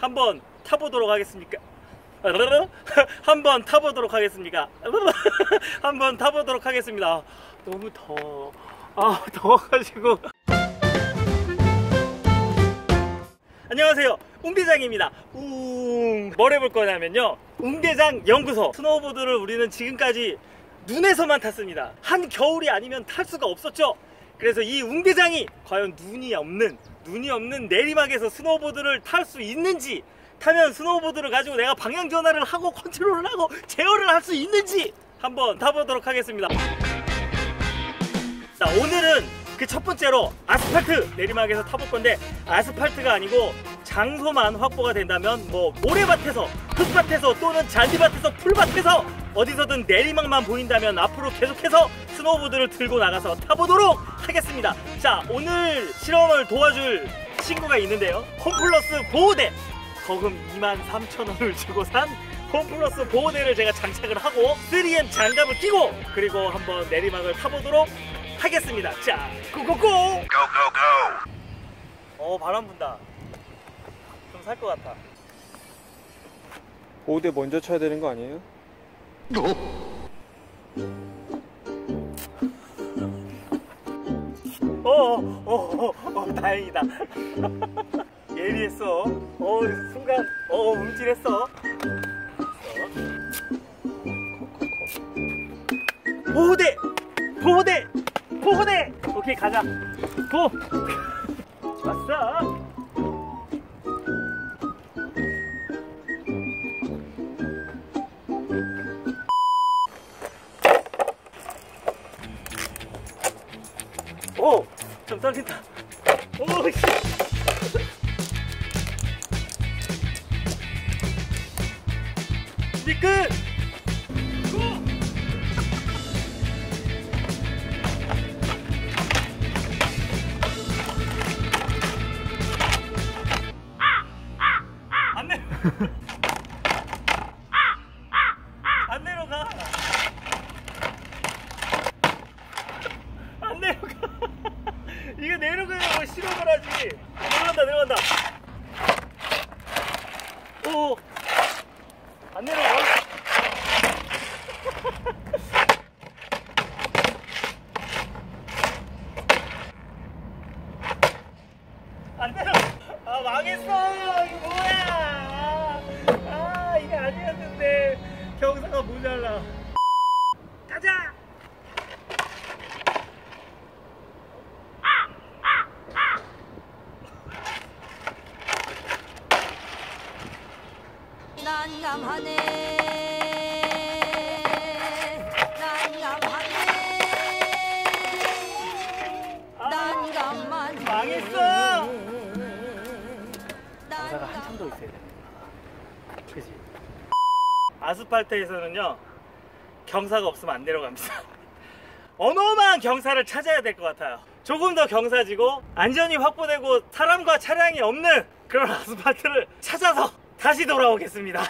한번 타보도록 하겠습니까? 한번 타보도록 하겠습니까? 한번 타보도록 하겠습니다. 너무 더워. 아, 더워가지고. 안녕하세요. 웅대장입니다. 웅. 뭘 해볼 거냐면요. 웅대장 연구소. 스노우보드를 우리는 지금까지 눈에서만 탔습니다. 한 겨울이 아니면 탈 수가 없었죠. 그래서 이 웅대장이 과연 눈이 없는, 눈이 없는 내리막에서 스노우보드를 탈 수 있는지, 타면 스노우보드를 가지고 내가 방향 전환을 하고 컨트롤을 하고 제어를 할 수 있는지 한번 타보도록 하겠습니다. 자, 오늘은 그 첫 번째로 아스팔트 내리막에서 타볼 건데 아스팔트가 아니고 장소만 확보가 된다면 뭐 모래밭에서 흙밭에서 또는 잔디밭에서 풀밭에서 어디서든 내리막만 보인다면 앞으로 계속해서 스노우보드를 들고 나가서 타보도록 하겠습니다. 자, 오늘 실험을 도와줄 친구가 있는데요. 홈플러스 보호대 거금 23,000원을 주고 산 홈플러스 보호대를 제가 장착을 하고 3M 장갑을 끼고 그리고 한번 내리막을 타보도록 하겠습니다. 자, 고고고! Go, go, go. 어, 바람 분다. 좀 살 것 같다. 보호대 먼저 쳐야 되는 거 아니에요? 어, 어, 어, 어, 어 다행이다. 예리했어. 어, 순간, 어, 움찔했어. 보호대! 보호대! 보호대! 오케이, 가자. 고! 왔어. 오! 좀 떨린다. 오, 씨. 이제 끝! 고! 안내 려. 안 내려가. 안 내려가. 이거 하지. 내려간다, 내려간다. 오. 안 내려가. 안 내려. 아 망했어. 이거 뭐야? 아 이게 아니었는데 경사가 모자라. 가자. 난감하네 난감하네 난감만 망했어. 경사가 한참 더 있어야 돼. 그지. 아스팔트에서는요 경사가 없으면 안 내려갑니다. 어마어마한 경사를 찾아야 될 것 같아요. 조금 더 경사지고 안전이 확보되고 사람과 차량이 없는 그런 아스팔트를 찾아서 다시 돌아오겠습니다.